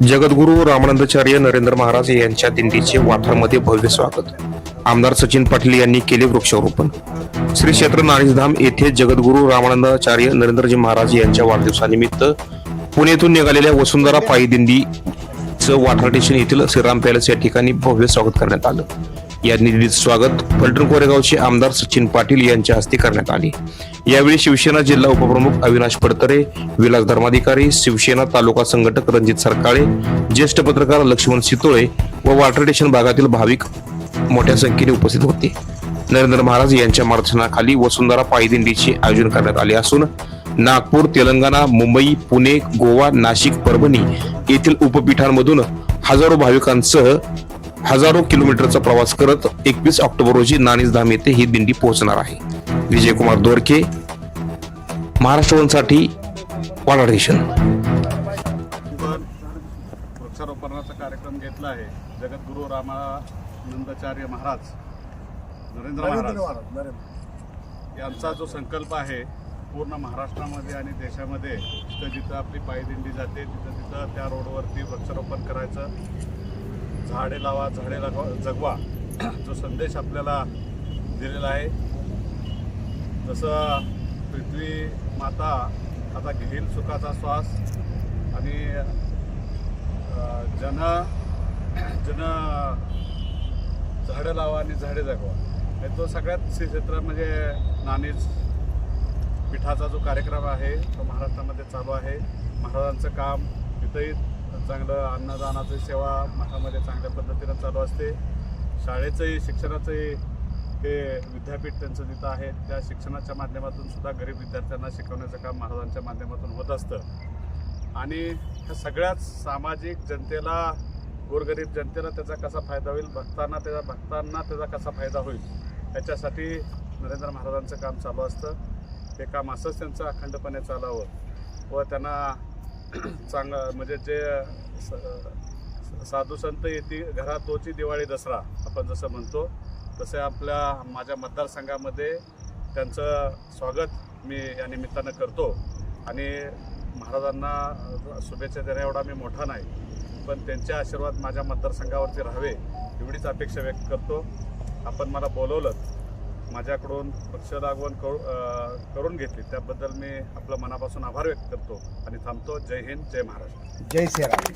जगद्गुरू रामानंदाचार्य नरेंद्र महाराज यांच्या दिंडीचे वाठारमध्ये भव्य स्वागत. आमदार सचिन पाटील यांनी केले वृक्षारोपण. श्री क्षेत्र नाणीसधाम येथे जगद्गुरू रामानंदाचार्य नरेंद्रजी महाराज यांच्या वाढदिवसानिमित्त पुण्यातून निघालेल्या वसुंधरा पायी दिंडीचं वाठार स्टेशन येथील श्रीराम पॅलेस या ठिकाणी भव्य स्वागत करण्यात आलं. या निधीचं स्वागत फलटण कोरेगावचे आमदार सचिन पाटील यांच्या हस्ते करण्यात आले. यावेळी शिवसेना जिल्हा उपप्रमुख अविनाश पडतरे विलास धर्माधिकारी शिवसेना तालुका संघटक रणजित सरकाळे ज्येष्ठ पत्रकार लक्ष्मण सितोळे व वाटर स्टेशन भागातील भाविक मोठ्या संख्येने उपस्थित होते. नरेंद्र महाराज यांच्या मार्गदर्शनाखाली वसुंधरा पायदिंडीचे आयोजन करण्यात आले असून नागपूर तेलंगणा मुंबई पुणे गोवा नाशिक परभणी येथील उपपीठांमधून हजारो भाविकांसह हजारो किलोमीटरचा प्रवास करत एकवीस ऑक्टोबर रोजी नाणीसधाम येथे ही दिंडी पोहोचणार आहे. विजयकुमार दोरके महाराष्ट्र वनसाठी वाडा पण वृक्षारोपणाचा कार्यक्रम घेतला आहे. जगद्गुरू रामानंदाचार्य महाराज नरेंद्र महाराज यांचा जो संकल्प आहे पूर्ण महाराष्ट्रामध्ये आणि देशामध्ये जिथं जिथं आपली पायदिंडी जाते तिथं तिथं त्या रोडवरती वृक्षारोपण करायचं. झाडे लावा झाडे लागवा जगवा. जो संदेश आपल्याला दिलेला आहे. जसं पृथ्वी माता आता घेईल सुखाचा श्वास आणि जन जन झाडं लावा आणि झाडे जगवा. हे तो सगळ्यात क्षेत्र म्हणजे नाणीज पिठाचा जो कार्यक्रम आहे तो महाराष्ट्रामध्ये चालू आहे. महाराजांचं काम तिथंही चांगलं अन्नदानाची सेवा मठामध्ये चांगल्या पद्धतीनं चालू असते. शाळेचंही शिक्षणाचंही ते विद्यापीठ त्यांचं जिथं आहे. त्या शिक्षणाच्या माध्यमातून सुद्धा गरीब विद्यार्थ्यांना शिकवण्याचं काम महाराजांच्या माध्यमातून होत असतं. आणि ह्या सगळ्याच सामाजिक जनतेला गोरगरीब जनतेला त्याचा कसा फायदा होईल भक्तांना त्याचा भक्तांना त्याचा कसा फायदा होईल याच्यासाठी नरेंद्र महाराजांचं काम चालू असतं. ते काम असंच त्यांचं अखंडपणे चालावं व त्यांना चांगलं म्हणजे जे स- साधू संत येते घरात तोची दिवाळी दसरा आपण जसं म्हणतो तसे आपल्या माझ्या मतदारसंघामध्ये त्यांचं स्वागत मी या निमित्तानं करतो. आणि महाराजांना शुभेच्छा देण्या एवढा मी मोठा नाही पण त्यांचे आशीर्वाद माझ्या मतदारसंघावरती राहावे एवढीच अपेक्षा व्यक्त करतो. आपण मला बोलवलं माझ्याकडून पक्ष लागवण करू करून घेतली. त्याबद्दल मी आपलं मनापासून आभार व्यक्त करतो आणि थांबतो. जय हिंद जय महाराष्ट्र. जय श्रीराम